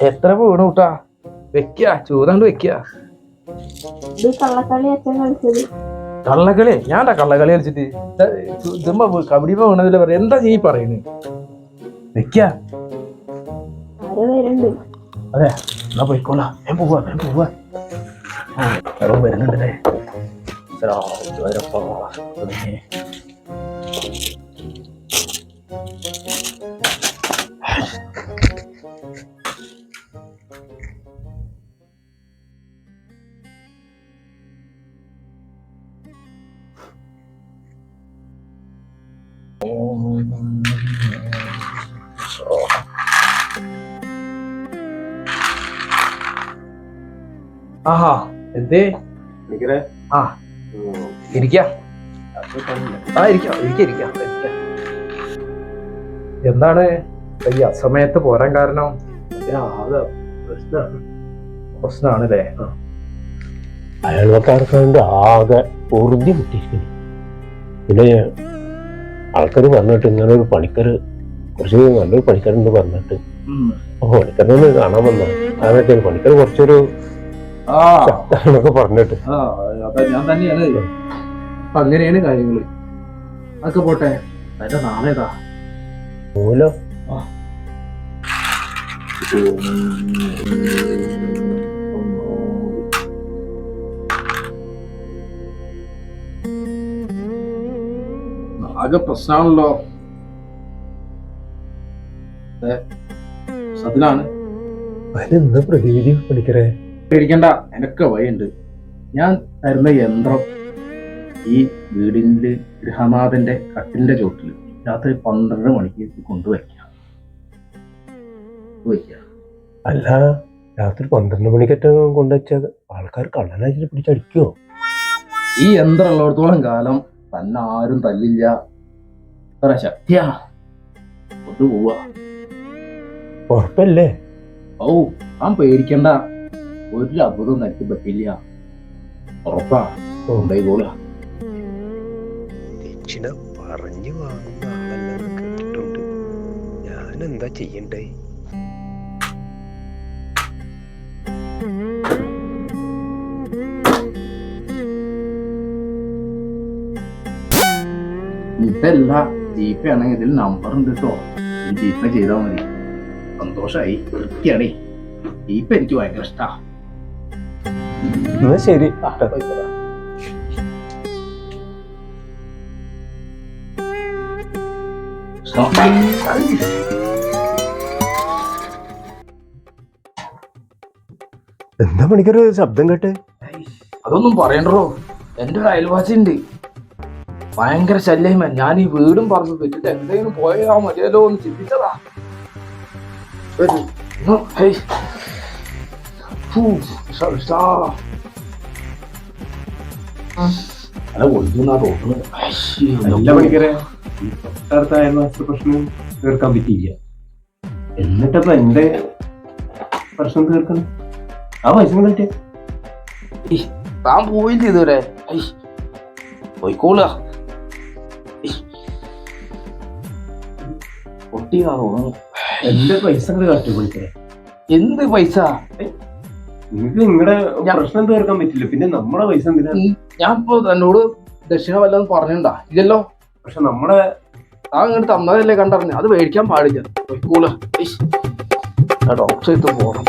എത്ര വീണു കൂട്ടാ വെക്ക ചൂതാണ്ട് വെക്ക കള്ളക്കളി ഞാൻ കള്ളക്കളി? ഞാൻടാ കള്ളക്കളി കളിച്ചിട്ട്? ഇതുമ്പോ കബഡി വീണതില്ല പറയാ എന്താ നീ പറയുന്നത് വെക്ക അതെ എന്നാ പോയിക്കോളാം. ഞാൻ പോവാ ഞാൻ പോവാ. ആ, വരുന്നുണ്ടല്ലേ ആഹാ എന്തേ? ആ ഇരിക്ക. ആ ഇരിക്കാം ഇരിക്ക ഇരിക്കാം ഇരിക്ക. എന്താണ്? ഈ അസമയത്ത് പോരാൻ കാരണം? ആകെ പ്രശ്നമാണ് അല്ലേ അയൽവക്കാർക്കാണ്ട് ആകെ ഉറുതി കിട്ടിയിരിക്കുന്നു. പിന്നെ ആൾക്കാർ പറഞ്ഞിട്ട് ഇങ്ങനെ ഒരു പണിക്കർ കുറച്ച് നല്ലൊരു പണിക്കാരുണ്ട് പറഞ്ഞിട്ട്. അപ്പൊ പണിക്കരനെ കാണാൻ വന്ന. അതൊക്കെ പണിക്കർ കുറച്ചൊരു ആ. പറഞ്ഞിട്ട്. ആ ഞാൻ തന്നെയാണ്. അപ്പൊ അങ്ങനെയാണ് കാര്യങ്ങൾ. അതൊക്കെ പോട്ടെ. അതിന്റെ നാളേതാ? മൂലം ആകെ പ്രശ്നമാണല്ലോ അതിലാണ് അതിനെന്താ പ്രതിവിധി പണിക്കരെ പേടിക്കണ്ട എനക്ക് വഴിയുണ്ട്. ഞാൻ തരുന്ന യന്ത്രം ഈ വീടിന്റെ ഗൃഹനാഥന്റെ കട്ടിലിന്റെ ചോട്ടിൽ രാത്രി പന്ത്രണ്ട് മണിക്ക് കൊണ്ടുവയ്ക്കാം. വയ്ക്കുക അല്ല രാത്രി പന്ത്രണ്ട് മണിക്കറ്റ കൊണ്ടുവച്ചത് ആൾക്കാർ കള്ളനായിട്ട് പിടിച്ചടിക്കോ? ഈ യന്ത്രം ഉള്ളിടത്തോളം കാലം തന്നെ ആരും തല്ലില്ല. ഇത്ര ശക്തിയാ കൊണ്ടുപോവാ ഉറപ്പല്ലേ? ഓ താൻ പേടിക്കണ്ട. ഒരു അബദ്ധം തനിക്ക് പറ്റില്ല. ഉറപ്പാ. കൊണ്ടുപോയിക്കോളുക ദക്ഷിണ പറഞ്ഞു വാങ്ങുന്ന ആളല്ലെന്ന് കേട്ടിട്ടുണ്ട്. ഞാൻ എന്താ ചെയ്യണ്ടേ? ഇതല്ല. ജീപ്പേ ആണെങ്കിൽ ഇതിൽ നമ്പർ ഉണ്ട് കേട്ടോ ഈ ജീപ്പേ ചെയ്താൽ മതി. സന്തോഷമായി വൃത്തിയാണേ ജീപ്പ് എനിക്ക് ഭയങ്കര ഇഷ്ടാ. ശരി. എന്താ പണിക്കർ ശബ്ദം കേട്ട്? അതൊന്നും പറയണ്ടോ എന്റെ ഒരു അയൽവാസി ഉണ്ട് ഭയങ്കര ശല്യമേ ഞാൻ ഈ വീടും പറഞ്ഞു വിട്ടിട്ട് എന്തെങ്കിലും പോയാ മതിയല്ലോ എന്ന് ചിന്തിച്ചതാ. അല്ല തോന്നുന്നത്. പ്രശ്നം തീർക്കാൻ പറ്റിയില്ല. എന്നിട്ടപ്പോ എന്റെ പ്രശ്നം തീർക്കണം? ആ പൈസ താൻ പോയില്ല ഇതുവരെ പോയിക്കോളുക. തോന്നുന്നു എന്റെ പൈസ കാട്ടി പണിക്കരെ എന്ത് പൈസ? നിങ്ങൾക്ക് നിങ്ങളുടെ പ്രശ്നം തീർക്കാൻ പറ്റില്ല. പിന്നെ നമ്മുടെ പൈസ എന്തിനാ? ഞാൻ ഇപ്പൊ തന്നോട് ദക്ഷിണ വല്ലതും പറഞ്ഞിട്ടുണ്ടാ? ഇല്ലല്ലോ. പക്ഷെ നമ്മുടെ ആ ഇങ്ങോട്ട് തന്നതല്ലേ കണ്ടറിഞ്ഞ? അത് മേടിക്കാൻ പാടില്ല. പോയിക്കോളുക ഡോക്ടർ പോകണം